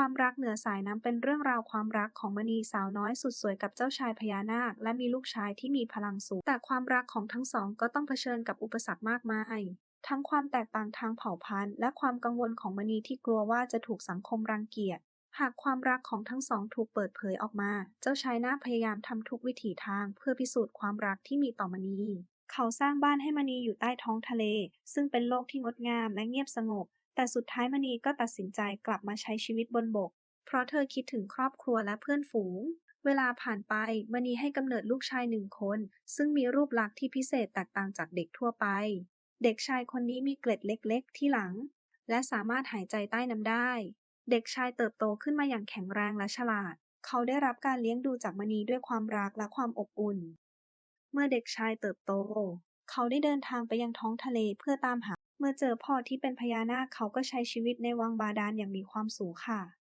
ความรักเหนือสายน้ำเป็นเรื่องราวความรักของมณีสาวน้อยสุดสวยกับเจ้าชายพญานาค และมีลูกชายที่มีพลังสูง แต่ความรักของทั้งสองก็ต้องเผชิญกับอุปสรรคมากมายทั้งความแตกต่างทางเผ่าพันธุ์ และความกังวลของมณีที่กลัวว่าจะถูกสังคมรังเกียจ หากความรักของทั้งสองถูกเปิดเผยออกมา เจ้าชายนาคพยายามทำทุกวิถีทางเพื่อพิสูจน์ความรักที่มีต่อมณี เขาสร้างบ้านให้มณีอยู่ใต้ท้องทะเล ซึ่งเป็นโลกที่งดงามและเงียบสงบ แต่สุดท้ายมณีก็ตัดสินใจกลับมาใช้ชีวิตบนบก เพราะเธอคิดถึงครอบครัวและเพื่อนฝูง เวลาผ่านไปมณีให้กำเนิดลูกชายหนึ่งคน ซึ่งมีรูปลักษณ์ที่พิเศษแตกต่างจากเด็กทั่วไป เด็กชายคนนี้มีเกล็ดเล็ก ๆ ที่หลัง และสามารถหายใจใต้น้ำได้ เด็กชายเติบโตขึ้นมาอย่างแข็งแรงและฉลาด เขาได้รับการเลี้ยงดูจากมณีด้วยความรักและความอบอุ่น เมื่อเด็กชายเติบโต เขาได้เดินทางไปยังท้องทะเลเพื่อตามหา เมื่อเจอพ่อที่เป็นพญานาคเขาก็ใช้ชีวิตในวังบาดาลอย่างมีความสุขค่ะ